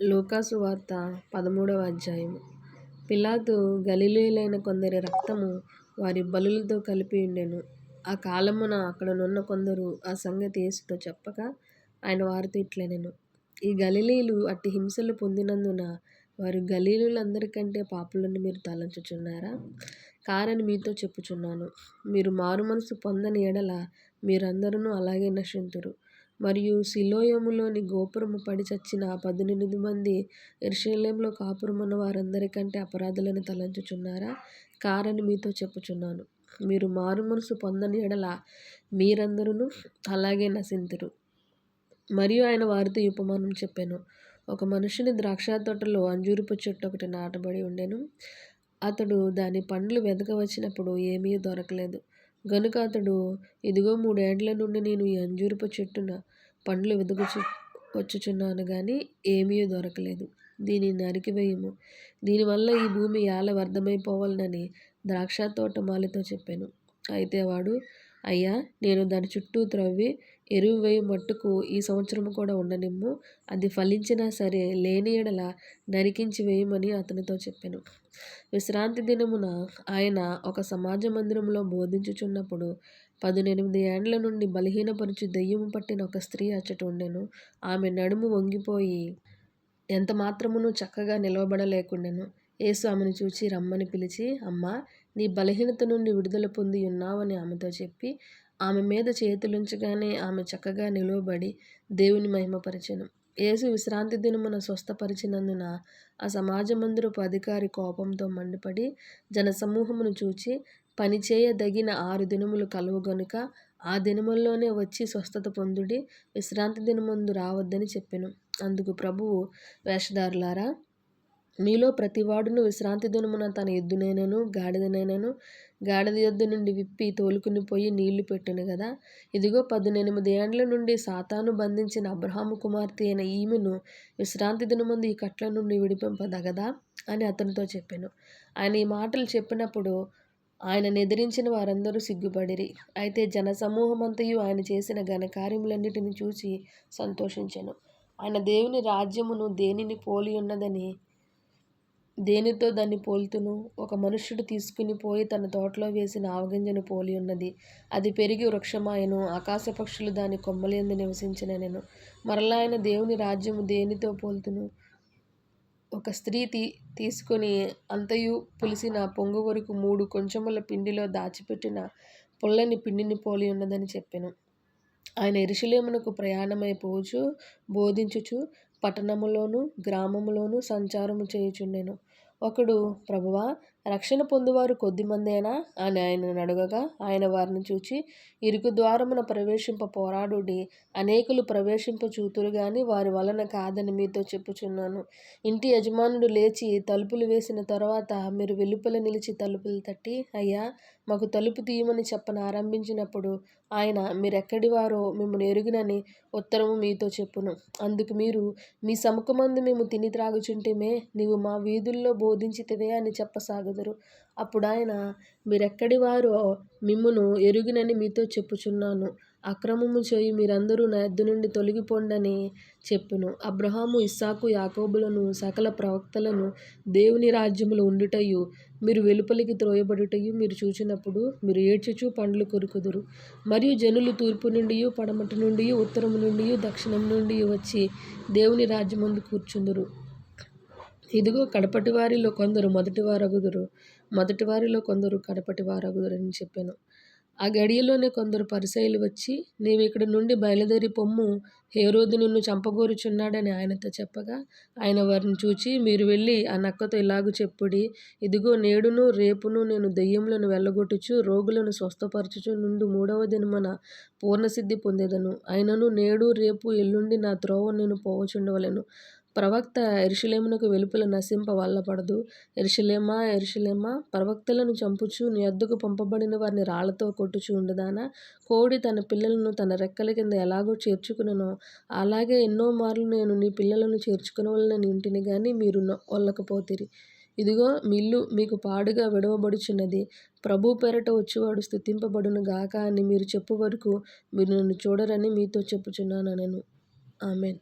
లూకాసు వార్త పదమూడవ అధ్యాయము. పిలాతు గలిలీలైన కొందరి రక్తము వారి బలులతో కలిపి ఉండెను. ఆ కాలమున అక్కడనున్న కొందరు ఆ సంగతి యేసుతో చెప్పగా ఆయన వారితో ఇట్లనెను. ఈ గలిలీలు అట్టి హింసలు పొందినందున వారు గలీలులందరికంటే పాపులను మీరు తలంచుచున్నారా? కారని మీతో చెప్పుచున్నాను. మీరు మారు మనసు పొందని ఎడల మీరందరూ అలాగే నశింతురు. మరియు సిలోయములోని గోపురము పడి చచ్చిన ఆ పద్దెనిమిది మంది ఎరుషలేంలో కాపురమున్న వారందరికంటే అపరాధులను తలంచుచున్నారా? కారని మీతో చెప్పుచున్నాను. మీరు మారు మనసు పొందని ఎడల మీరందరూ అలాగే నశింతురు. మరియు ఆయన వారితో ఉపమానం చెప్పాను. ఒక మనుషుని ద్రాక్ష తోటలో అంజూరుపు చెట్టు ఒకటి నాటబడి ఉండెను. అతడు దాని పండ్లు వెదక వచ్చినప్పుడు ఏమీ దొరకలేదు. గనుక అతడు ఇదిగో మూడేండ్ల నుండి నేను ఈ అంజూరపు చెట్టున పండ్లు వెదుకుచు వచ్చుచున్నాను కానీ ఏమీ దొరకలేదు. దీనిని నరికివేయము దీనివల్ల ఈ భూమి యాల వ్యర్థమైపోవాలనని ద్రాక్ష తోట మాలితో చెప్పాను. అయితే వాడు అయ్యా నేను దాని చుట్టూ త్రవ్వి ఎరువు వేయి మట్టుకు ఈ సంవత్సరం కూడా ఉండనిమ్ము. అది ఫలించినా సరే లేని ఎడల నరికించి వేయమని అతనితో చెప్పాను. విశ్రాంతి దినమున ఆయన ఒక సమాజ మందిరంలో బోధించుచున్నప్పుడు పదునెనిమిది ఏండ్ల నుండి బలహీనపరుచు దెయ్యము పట్టిన ఒక స్త్రీ అచ్చట ఉండెను. ఆమె నడుము వంగిపోయి ఎంత మాత్రమును చక్కగా నిలవబడలేకుండెను. యేసు ఆమెను చూచి రమ్మని పిలిచి అమ్మా నీ బలహీనత నుండి విడుదల పొంది ఉన్నావని ఆమెతో చెప్పి ఆమె మీద చేతులుంచగానే ఆమె చక్కగా నిలువబడి దేవుని మహిమపరచెను. యేసు విశ్రాంతి దినమున స్వస్థపరిచినందున ఆ సమాజమందిరపు అధికారి కోపంతో మండిపడి జనసమూహమును చూచి పనిచేయదగిన ఆరు దినములు కలువు గనుక ఆ దినముల్లోనే వచ్చి స్వస్థత పొందుడి విశ్రాంతి దినమందు రావద్దని చెప్పెను. అందుకు ప్రభువు వేషధారులారా మీలో ప్రతివాడును విశ్రాంతి దినమున తన ఎద్దునైనను గాడిదనైనను గాడిద ఎద్దు నుండి విప్పి తోలుకుని పోయి నీళ్ళు పెట్టును కదా ఇదిగో పద్దెనిమిది ఏండ్ల నుండి సాతాను బంధించిన అబ్రహాము కుమార్తె అయిన ఈమెను విశ్రాంతి దినముందు ఈ కట్ల నుండి విడిపింపదగదా అని అతనితో చెప్పాను. ఆయన ఈ మాటలు చెప్పినప్పుడు ఆయనను ఎదిరించిన వారందరూ సిగ్గుపడిరి. అయితే జనసమూహమంతయు ఆయన చేసిన ఘనకార్యములన్నిటిని చూసి సంతోషించాను. ఆయన దేవుని రాజ్యమును దేనిని పోలి ఉన్నదని దేనితో దాన్ని పోల్తును? ఒక మనుష్యుడు తీసుకుని పోయి తన తోటలో వేసిన ఆవగింజను పోలి ఉన్నది. అది పెరిగి వృక్షమాయను. ఆకాశ పక్షులు దాని కొమ్మలందు నివసించిన నేను. మరలా ఆయన దేవుని రాజ్యము దేనితో పోల్తును? ఒక స్త్రీ తీ తీసుకొని అంతయు పులిసిన పొంగు వరకు మూడు కొంచెముల పిండిలో దాచిపెట్టిన పుల్లని పిండిని పోలి ఉన్నదని చెప్పాను. ఆయన ఇరుషులేమునకు ప్రయాణమైపోవచ్చు బోధించుచు పట్టణములోను గ్రామములోను సంచారము చేయుచుండెను. ఒకడు ప్రభువా రక్షణ పొందువారు కొద్దిమందేనా అని ఆయనను అడగగా ఆయన వారిని చూచి ఇరుకు ద్వారమున ప్రవేశింప పోరాడుడి. అనేకులు ప్రవేశింప చూతురు గాని వారి వలన కాదని మీతో చెప్పుచున్నాను. ఇంటి యజమానుడు లేచి తలుపులు వేసిన తర్వాత మీరు వెలుపల నిలిచి తలుపులు తట్టి అయ్యా మాకు తలుపు తీయమని చెప్పన ఆరంభించినప్పుడు ఆయన మీరెక్కడి వారో మిమ్మల్ని ఎరుగునని ఉత్తరము మీతో చెప్పును. అందుకు మీరు మీ సముఖమందు మేము తిని త్రాగుచుంటేమే నీవు మా వీధుల్లో బోధించితివే అని చెప్పసాగు అప్పుడు ఆయన మీరెక్కడి వారో మిమ్మును ఎరుగునని మీతో చెప్పుచున్నాను. అక్రమము చేయి మీరందరూ నా ఎద్దు నుండి తొలగిపోండని చెప్పును. అబ్రహాము ఇస్సాకు యాకోబులను సకల ప్రవక్తలను దేవుని రాజ్యములు ఉండుటయు మీరు వెలుపలికి త్రోయబడుటయు మీరు చూచినప్పుడు మీరు ఏడ్చుచు పండ్లు కొరుకుదురు. మరియు జనులు తూర్పు నుండి పడమటి నుండి ఉత్తరము నుండి దక్షిణం నుండి వచ్చి దేవుని రాజ్యమందు కూర్చుందురు. ఇదిగో కడపటి వారిలో కొందరు మొదటి వారగుదురు మొదటి వారిలో కొందరు కడపటి వారగుదురు అని చెప్పాను. ఆ గడియలోనే కొందరు పరిసైలు వచ్చి నీవు ఇక్కడ నుండి బయలుదేరి పొమ్ము హేరోదు నిన్ను చంపగోరుచున్నాడని ఆయనతో చెప్పగా ఆయన వారిని చూచి మీరు వెళ్ళి ఆ నక్కతో ఇలాగూ చెప్పుడి. ఇదిగో నేడును రేపును నేను దెయ్యములను వెళ్ళగొట్టుచు రోగులను స్వస్థపరచుచు నుండి మూడవ దినమున పూర్ణసిద్ధి పొందేదను. ఆయనను నేడు రేపు ఎల్లుండి నా త్రోవ నేను పోవచుండవలను. ప్రవక్త ఎరుషలేమునకు వెలుపల నశింప వల్లపడదు. ఎరుషలేమా ఎరుషలేమా ప్రవక్తలను చంపుచు నీ అద్దకు పంపబడిన వారిని రాళ్ళతో కొట్టుచు ఉండదానా? కోడి తన పిల్లలను తన రెక్కల కింద ఎలాగో చేర్చుకుననో. అలాగే ఎన్నో మార్లు నేను నీ పిల్లలను చేర్చుకునవలనని ఇంటిని కానీ మీరు వల్లకపోతిరి. ఇదిగో మిల్లు మీకు పాడుగా విడవబడుచున్నది. ప్రభు పేరట వచ్చేవాడు స్థుతింపబడును గాక అని మీరు చెప్పు వరకు మీరు నన్ను చూడరని మీతో చెప్పుచున్నాను నేను ఆమెన్.